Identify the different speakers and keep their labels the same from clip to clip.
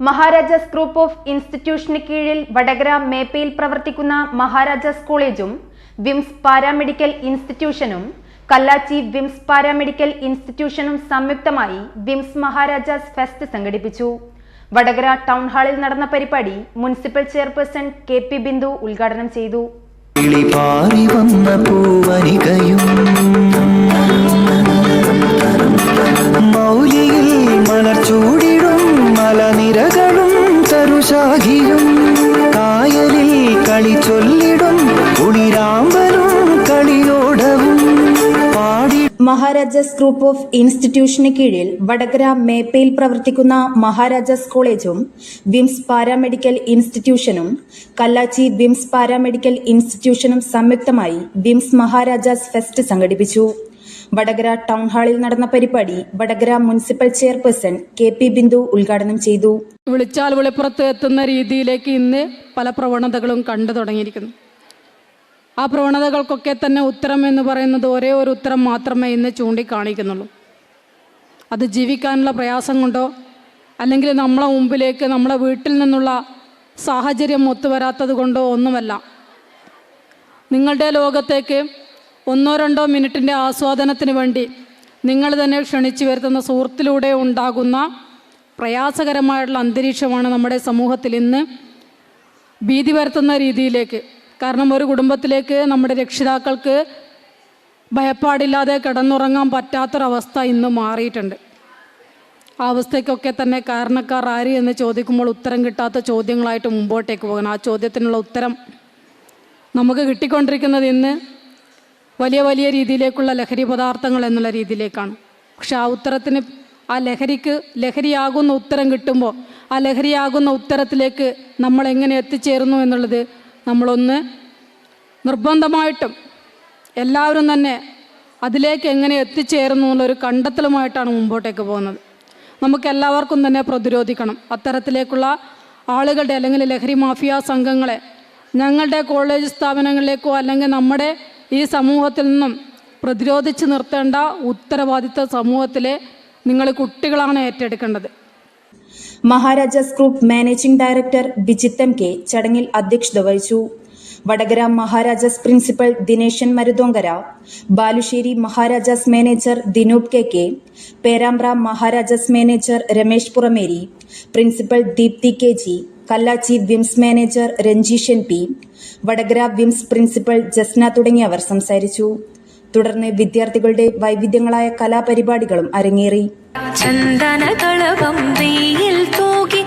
Speaker 1: Maharajas group of ഇൻസ്റ്റിറ്റ്യൂഷന് കീഴിൽ വടകര മേപ്പയിൽ പ്രവർത്തിക്കുന്ന മഹാരാജാസ് കോളേജും വിംസ് പാരാമെഡിക്കൽ ഇൻസ്റ്റിറ്റ്യൂഷനും കല്ലാച്ചി വിംസ് പാരാമെഡിക്കൽ ഇൻസ്റ്റിറ്റ്യൂഷനും സംയുക്തമായി വിംസ് മഹാരാജാസ് ഫെസ്റ്റ് സംഘടിപ്പിച്ചു. വടകര ടൗൺ ഹാളിൽ നടന്ന പരിപാടി municipal chairperson K P Bindu ഉദ്ഘാടനം ചെയ്തു.
Speaker 2: മൗലിയിൽ മലനിരകളും തരുശാഖിയും കായലിൽ കളി ചൊല്ലിടും കുളിരാമ്പലും കളിയോടവും പാടി
Speaker 1: മഹാരാജാസ് ഗ്രൂപ്പ് ഓഫ് ഇൻസ്റ്റിറ്റ്യൂഷന് കീഴിൽ വടകര മേപ്പയിൽ പ്രവർത്തിക്കുന്ന മഹാരാജാസ് കോളേജും വിംസ് പാരാമെഡിക്കൽ ഇൻസ്റ്റിറ്റ്യൂഷനും കല്ലാച്ചി വിംസ് പാരാമെഡിക്കൽ ഇൻസ്റ്റിറ്റ്യൂഷനും സംയുക്തമായി വിംസ് മഹാരാജാസ് ഫെസ്റ്റ് സംഘടിപ്പിച്ചു. വടകര ടൗൺ ഹാളിൽ നടന്ന പരിപാടി Vadakara municipal chairperson K P Bindu ഉദ്ഘാടനം ചെയ്തു.
Speaker 3: വിളിച്ചാൽ വിളിപ്പുറത്ത് എത്തുന്ന രീതിയിലേക്ക് ഇന്ന് പല പ്രവണതകളും കണ്ടു തുടങ്ങിയിരിക്കുന്നു. ആ പ്രവണതകൾക്കൊക്കെ തന്നെ ഉത്തരം എന്ന് പറയുന്നത് ഒരേ ഒരു ഉത്തരം മാത്രമേ ഇന്ന് ചൂണ്ടിക്കാണിക്കുന്നുള്ളൂ. അത് ജീവിക്കാനുള്ള പ്രയാസം കൊണ്ടോ അല്ലെങ്കിൽ നമ്മളെ മുമ്പിലേക്ക് നമ്മളെ വീട്ടിൽ നിന്നുള്ള സാഹചര്യം ഒത്തുവരാത്തത് കൊണ്ടോ ഒന്നുമല്ല. നിങ്ങളുടെ ലോകത്തേക്ക് ഒന്നോ രണ്ടോ മിനിറ്റിന്റെ ആസ്വാദനത്തിന് വേണ്ടി നിങ്ങൾ തന്നെ ക്ഷണിച്ചു വരുത്തുന്ന സുഹൃത്തിലൂടെ ഉണ്ടാകുന്ന പ്രയാസകരമായിട്ടുള്ള അന്തരീക്ഷമാണ് നമ്മുടെ സമൂഹത്തിൽ ഇന്ന് ഭീതി വരുത്തുന്ന രീതിയിലേക്ക്. കാരണം ഒരു കുടുംബത്തിലേക്ക് നമ്മുടെ രക്ഷിതാക്കൾക്ക് ഭയപ്പാടില്ലാതെ കിടന്നുറങ്ങാൻ പറ്റാത്തൊരവസ്ഥ ഇന്ന് മാറിയിട്ടുണ്ട്. ആ അവസ്ഥയ്ക്കൊക്കെ തന്നെ കാരണക്കാർ ആര് എന്ന് ചോദിക്കുമ്പോൾ ഉത്തരം കിട്ടാത്ത ചോദ്യങ്ങളായിട്ട് മുമ്പോട്ടേക്ക് പോകണം ആ ചോദ്യത്തിനുള്ള ഉത്തരം നമുക്ക് കിട്ടിക്കൊണ്ടിരിക്കുന്നത് ഇന്ന് വലിയ വലിയ രീതിയിലേക്കുള്ള ലഹരി പദാർത്ഥങ്ങൾ എന്നുള്ള രീതിയിലേക്കാണ്. പക്ഷെ ആ ഉത്തരത്തിന് ആ ലഹരിക്ക് ലഹരിയാകുന്ന ഉത്തരം കിട്ടുമ്പോൾ ആ ലഹരിയാകുന്ന ഉത്തരത്തിലേക്ക് നമ്മൾ എങ്ങനെ എത്തിച്ചേരുന്നു എന്നുള്ളത് നമ്മളൊന്ന് നിർബന്ധമായിട്ടും എല്ലാവരും തന്നെ അതിലേക്ക് എങ്ങനെ എത്തിച്ചേരുന്നു എന്നുള്ളൊരു കണ്ടെത്തലുമായിട്ടാണ് മുമ്പോട്ടേക്ക് പോകുന്നത്. നമുക്ക് എല്ലാവർക്കും തന്നെ പ്രതിരോധിക്കണം. അത്തരത്തിലേക്കുള്ള ആളുകളുടെ അല്ലെങ്കിൽ ലഹരി മാഫിയ സംഘങ്ങളെ ഞങ്ങളുടെ കോളേജ് സ്ഥാപനങ്ങളിലേക്കോ അല്ലെങ്കിൽ നമ്മുടെ ഈ സമൂഹത്തിൽ നിന്നും പ്രതിരോധിച്ച് നിർത്തേണ്ട ഉത്തരവാദിത്ത സമൂഹത്തിലെ നിങ്ങൾ കുട്ടികളാണ് ഏറ്റെടുക്കേണ്ടത്.
Speaker 1: Maharajas group managing director Vijith M K ചടങ്ങിൽ അധ്യക്ഷത വഹിച്ചു. Vadakara Maharajas principal Dineshan Maruthonkara Balussery Maharajas manager Dinoop K K Perambra Maharajas manager Ramesh Purameri principal Deepthi K G Kallachi VIMS manager Ranjeeshan P Vadakara VIMS principal Jasna തുടങ്ങിയവർ സംസാരിച്ചു. തുടർന്ന് വിദ്യാർത്ഥികളുടെ വൈവിധ്യങ്ങളായ കലാപരിപാടികളും അരങ്ങേറി.
Speaker 4: ചന്ദനകളവം തൂകി തൂകി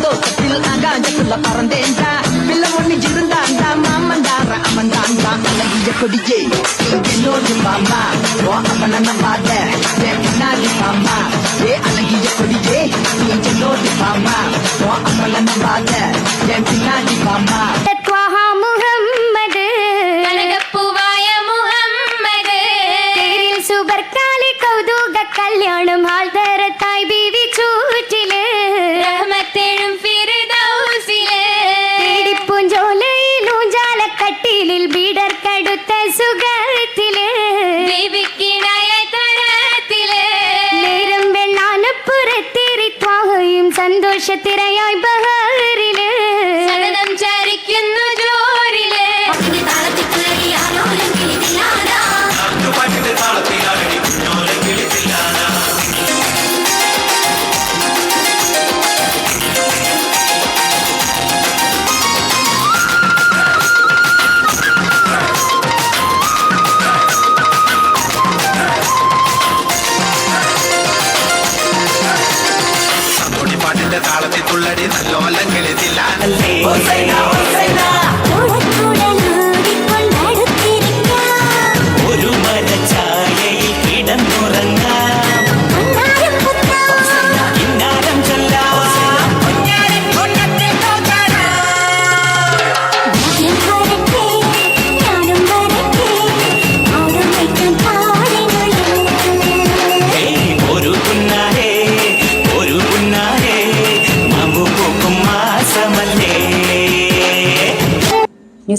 Speaker 5: സന്തോഷത്തിൽ கொடியே இங்கிலோடு மாமா வா அம்மன பாத தேவனாடு மாமா ஏ அழகிய கொடியே இங்கிலோடு மாமா வா அம்மன பாத தேவனாடு மாமா
Speaker 6: நட்சத்திரையாய்